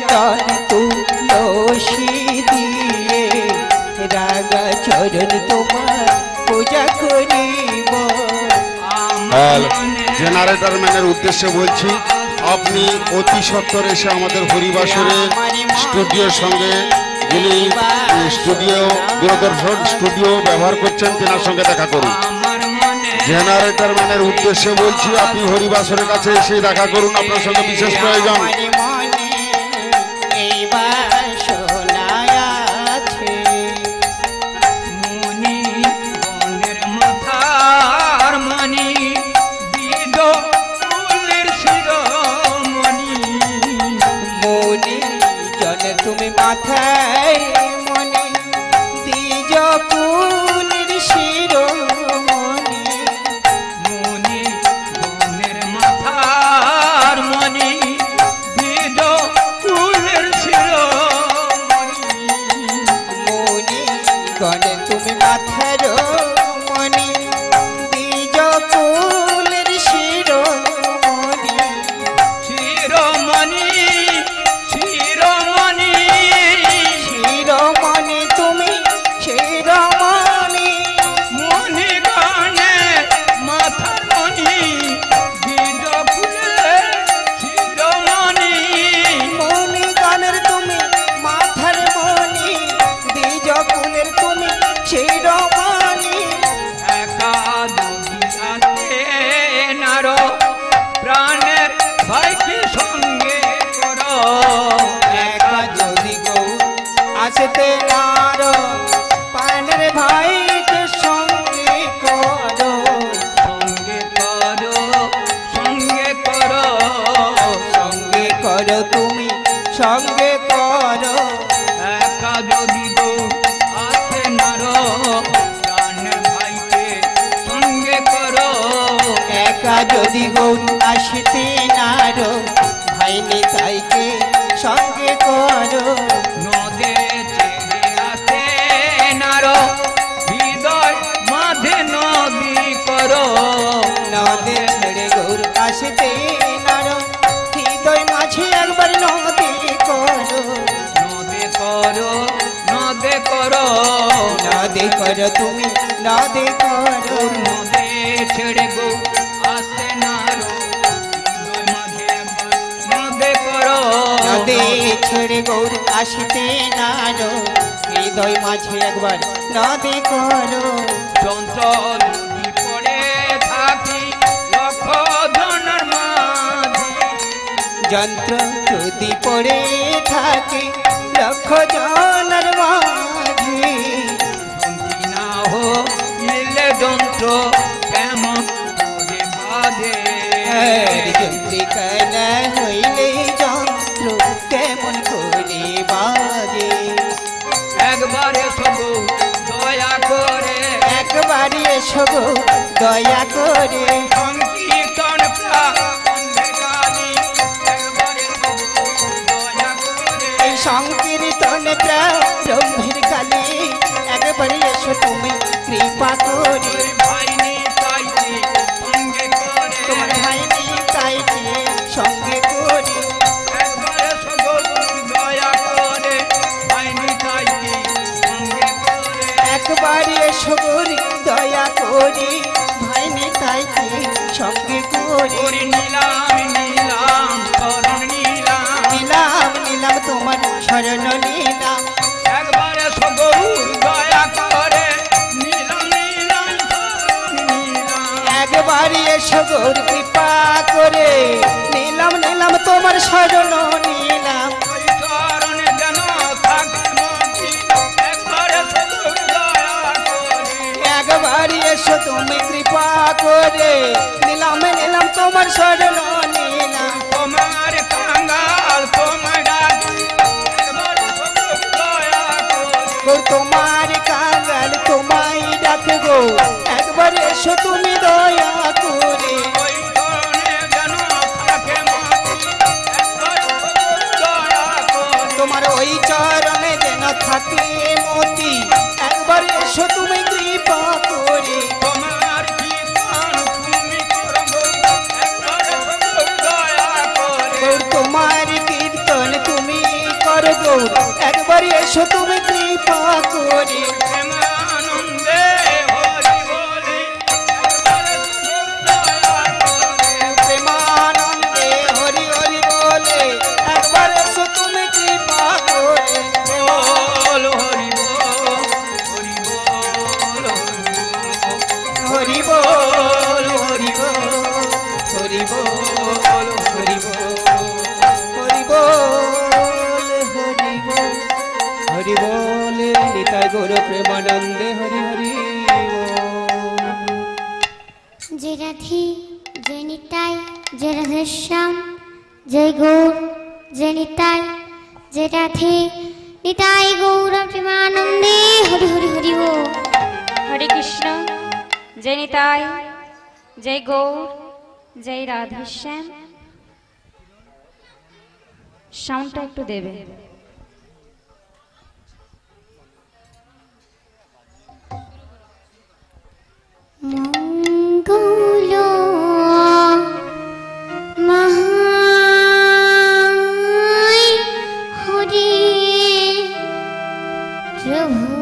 চন্দন তুলসী দিয়ে রাঙা চরণ তোমার পূজা করিব। জেনারেটর ম্যানের উদ্দেশ্যে বলছি, আপনি অতি সত্বর এসে আমাদের হরিবাসরের স্টুডিওর সঙ্গে যিনি স্টুডিও, দূরদর্শন স্টুডিও ব্যবহার করছেন, তেনার সঙ্গে দেখা করুন। জেনারেটর ম্যানের উদ্দেশ্যে বলছি, আপনি হরিবাসরের কাছে এসে দেখা করুন, আপনার সঙ্গে বিশেষ প্রয়োজন। আসতে নার পানের ভাইকে সঙ্গে করো, সঙ্গে সঙ্গে করো তুমি, সঙ্গে করো। একা যদি গো আছে নার প্রাণের ভাইকে সঙ্গে করো। একা যদি গৌর করো তুমি নদে করো নদে ছেড়ে গো আসে নদে ছেড়ে গৌর আসতে নার হৃদয় মাঝে একবার নদে করো। চঞ্চল পড়ে থাকি লক্ষ যন্ত্র যদি পড়ে থাকে লক্ষ জনের মাঝে। কেমন করে বাজে যন্ত্রিকা না হইলে যন্ত্র কেমন করে বাজে একবারে সব দয়া করে। সংকীর্তন প্রাণী একবারে সব দয়া করে। এই সংকীর্তন ব্রহ্মের কালে একবারই এসো তুমি কৃপা করে। ভাইনি তোমার ভাই চাইছে সঙ্গে করে। একবারে সব দয়া করে ভাইনি চাইছি সঙ্গে করে। সগুর কৃপা করে। নিলাম নিলাম তোমার স্মরণ নিলাম। একবার এসো তুমি কৃপা করে। নিলাম নিলাম তোমার স্মরণ নিলাম। তোমার কাঙ্গাল তোমার তোমার কাঙ্গাল তোমায় ডাকবো। একবার এসো তুমি তোমার ওই চরণে যেন থাকে মতি। একবার এসো তুমি কৃপা করে। তোমার কীর্তন তুমি করো গৌর একবার এসো তুমি কৃপা করে। জয় গৌর জয় নিতাই জয় রাধে। নিতাই গৌর প্রেমানন্দে। হরি হরি হরি ও হরে কৃষ্ণ। জয় নিতাই জয় গৌর জয় রাধেশ্যাম সাউন্ডটা একটু দেবে। মঙ্গল love.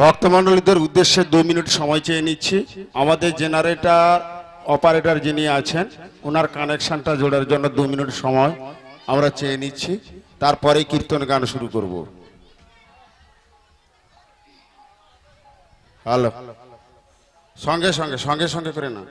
ভক্তমণ্ডলীদের উদ্দেশ্যে দু মিনিট সময় চেয়ে নিচ্ছি। আমাদের জেনারেটার অপারেটর যিনি আছেন ওনার কানেকশনটা জোড়ার জন্য দু মিনিট সময় আমরা চেয়ে নিচ্ছি। তারপরে কীর্তন গান শুরু করব। হ্যালো। সঙ্গে সঙ্গে সঙ্গে সঙ্গে করে না